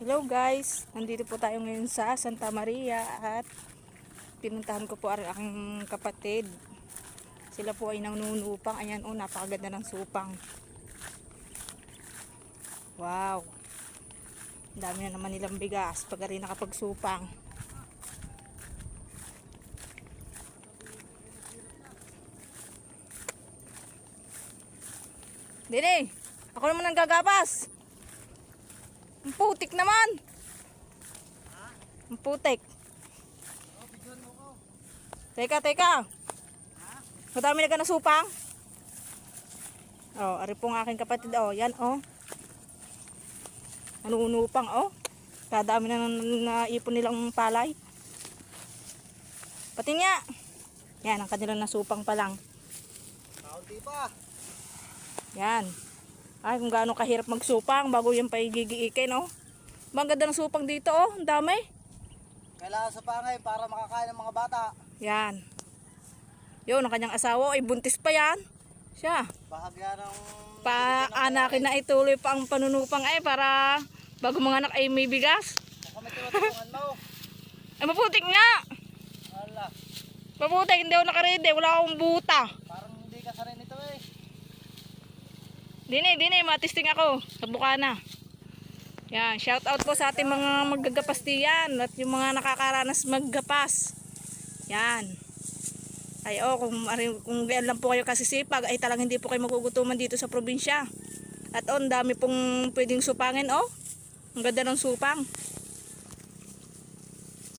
Hello guys, nandito po tayo ngayon sa Santa Maria at pinuntahan ko po ang aking kapatid. Sila po ay nangunupang. Ayan oh, napakaganda ng supang. Wow. Dami na naman nilang bigas pag rin nakapagsupang. Dini, ako naman ang gagapas. Ang putik naman. Ang putik. Teka, teka. Madami na ka nasupang. Oh, ari po ang aking kapatid. Oh, yan oh. Nanunupang oh. Kadami na na- naipon nilang palay. Pati nga. Yan, ang kanilang nasupang pa lang. Kaunti pa. Yan. Ay, kung gaano kahirap magsupang bago yung paigigiikin, no? Bang ganda ng supang dito, oh. Ang dami. Kailangan sa pangay para makakain ng mga bata. Yan. Yun, ang kanyang asawa, ay buntis pa yan. Siya. Bahagya ng... Paanakin na ituloy pa ang panunupang ay para bago mga anak ay may bigas. Baka may tinutulungan mo. Ay, maputik nga. Ala, Maputik, hindi ako nakarede. Wala akong buta. Dini, dini, matisting ako sa bukana. Yan, shout out po sa ating mga maggagapas diyan at yung mga nakakaranas maggapas. Yan. Ay oh, kung, kung ganyan lang po kayo kasisipag, ay talang hindi po kayo magugutuman dito sa probinsya. At on, dami pong pwedeng supangin oh. Ang ganda ng supang.